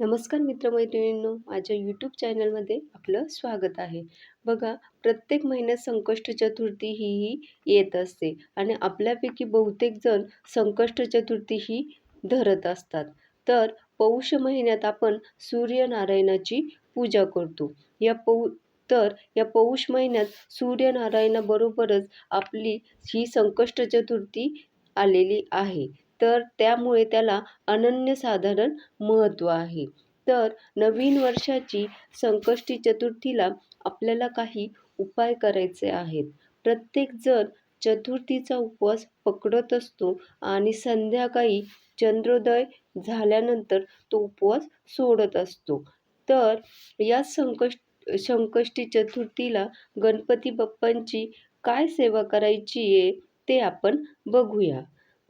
नमस्कार मित्रमैत्रिणींनो माझ्या यूट्यूब चॅनलमध्ये आपलं स्वागत आहे. बघा प्रत्येक महिन्यात संकष्ट चतुर्थी ही ही येत असते आणि आपल्यापैकी बहुतेकजण संकष्ट चतुर्थी ही धरत असतात. तर पौष महिन्यात आपण सूर्यनारायणाची पूजा करतो. या पौ तर या पौष महिन्यात सूर्यनारायणाबरोबरच आपली ही संकष्ट चतुर्थी आलेली आहे. तर त्यामुळे त्याला अनन्यसाधारण महत्त्व आहे. तर नवीन वर्षाची संकष्टी चतुर्थीला आपल्याला काही उपाय करायचे आहेत. प्रत्येकजण चतुर्थीचा उपवास पकडत असतो आणि संध्याकाळी चंद्रोदय झाल्यानंतर तो उपवास सोडत असतो. तर या संकष्ट संकष्टी चतुर्थीला गणपती बाप्पांची काय सेवा करायची आहे ते आपण बघूया.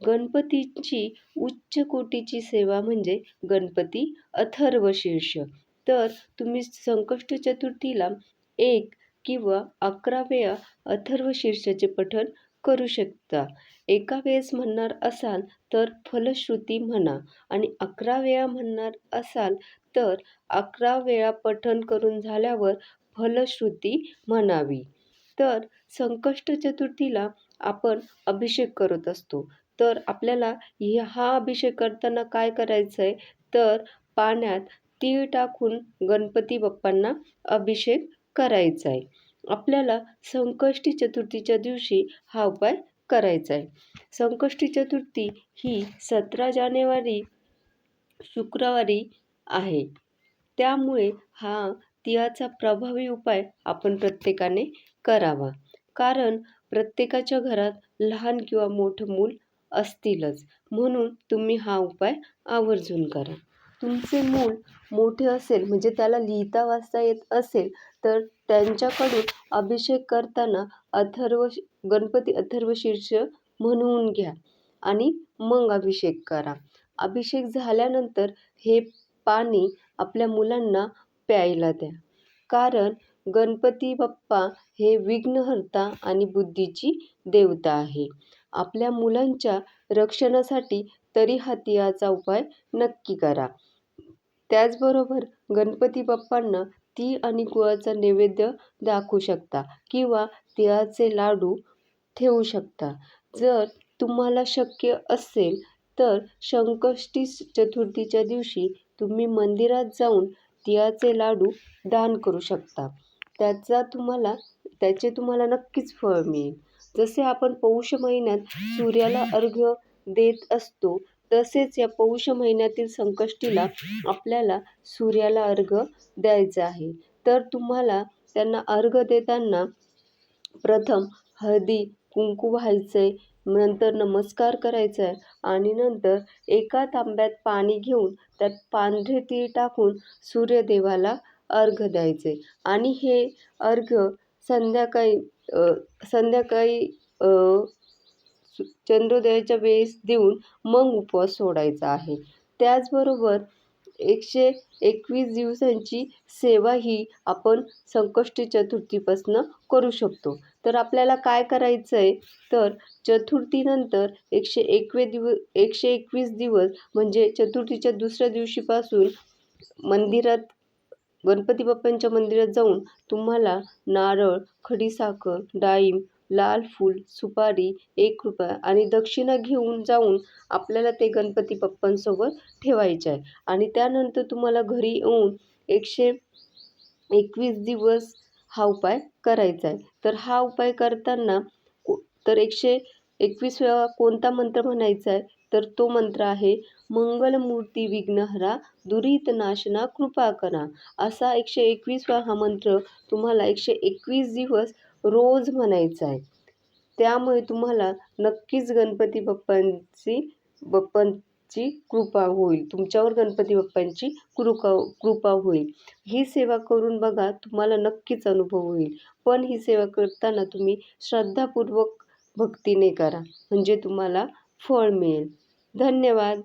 गणपतीची उच्च कोटीची सेवा म्हणजे गणपती अथर्वशीर्ष तर तुम्ही संकष्ट चतुर्थीला एक किंवा अकरा वेळा अथर्वशीर्षाचे पठण करू शकता. एका वेळेस म्हणणार असाल तर फलश्रुती म्हणा आणि अकरा वेळा म्हणणार असाल तर अकरा वेळा पठण करून झाल्यावर फलश्रुती म्हणावी. तर संकष्ट चतुर्थीला आपण अभिषेक करत असतो. तर आपल्याला हा अभिषेक करताना काय करायचं आहे तर पाण्यात तीळ टाकून गणपती बाप्पांना अभिषेक करायचा आहे आपल्याला संकष्टी चतुर्थीच्या दिवशी हा उपाय करायचा आहे संकष्टी चतुर्थी ही सतरा जानेवारी शुक्रवारी आहे. त्यामुळे हा तिळाचा प्रभावी उपाय आपण प्रत्येकाने करावा. कारण प्रत्येकाच्या घरात लहान किंवा मोठं मूल असतीलच. म्हणून तुम्ही हा उपाय आवर्जून करा. तुमचे मूल मोठे असेल म्हणजे त्याला लिहिता वाचता येत असेल तर त्यांच्याकडून अभिषेक करताना अथर्व गणपती अथर्वशीर्ष म्हणून घ्या आणि मग अभिषेक करा. अभिषेक झाल्यानंतर हे पाणी आपल्या मुलांना प्यायला द्या. कारण गणपती बाप्पा हे विघ्नहर्ता आणि बुद्धीची देवता आहे. आपल्या मुलांच्या रक्षणासाठी तरी हा तिळाचा उपाय नक्की करा. त्याचबरोबर गणपती बाप्पांना तीळ आणि गुळाचा नैवेद्य दाखवू शकता किंवा तिळाचे लाडू ठेवू शकता. जर तुम्हाला शक्य असेल तर संकष्टी चतुर्थीच्या दिवशी तुम्ही मंदिरात जाऊन तिळाचे लाडू दान करू शकता. त्याचा तुम्हाला त्याचे तुम्हाला नक्कीच फळ मिळेल. जसे आपण पौष महिन्यात सूर्याला अर्घ्य देत असतो तसेच या पौष महिन्यातील संकष्टीला आपल्याला सूर्याला अर्घ्य द्यायचं आहे. तर तुम्हाला त्यांना अर्घ्य देताना प्रथम हळदी कुंकू व्हायचं आहे नंतर नमस्कार करायचा आहे आणि नंतर एका तांब्यात पाणी घेऊन त्यात पांढरे तीळ टाकून सूर्यदेवाला अर्घ्य द्यायचे आणि हे अर्घ्य संध्याकाळी संध्याकाळी चंद्रोदयाच्या वेळेस देऊन मग उपवास सोडायचा आहे. त्याचबरोबर एकशे एकवीस दिवसांची सेवा ही आपण संकष्टी चतुर्थीपासनं करू शकतो. तर आपल्याला काय करायचं आहे तर चतुर्थीनंतर एकशे एकवे दिव एकशे एकवीस दिवस म्हणजे चतुर्थीच्या दुसऱ्या दिवशीपासून मंदिरात गणपती बाप्पांच्या मंदिरात जाऊन तुम्हाला नारळ खडीसाखर डाळिंब लाल फूल सुपारी एक रुपया आणि दक्षिणा घेऊन जाऊन आपल्याला ते गणपती बाप्पांसोबत ठेवायचे आहे. आणि त्यानंतर तुम्हाला घरी येऊन एकशे एकवीस दिवस हा उपाय करायचा आहे. तर हा उपाय करताना तर एकशे एकवीस वेळा कोणता मंत्र म्हणायचा आहे? तर तो मंत्र आहे मंगलमूर्ती विघ्नहरा दुरीत नाशना कृपा करा. असा एकशे एकवीस हा मंत्र तुम्हाला एकशे एकवीस दिवस रोज म्हणायचा आहे. त्यामुळे तुम्हाला नक्कीच गणपती बाप्पांची बाप्पांची कृपा होईल. तुमच्यावर गणपती बाप्पांची कृपा कृपा होईल. ही सेवा करून बघा तुम्हाला नक्कीच अनुभव होईल. पण ही सेवा करताना तुम्ही श्रद्धापूर्वक भक्तीने करा. म्हणजे तुम्हाला फळ मिळेल. धन्यवाद.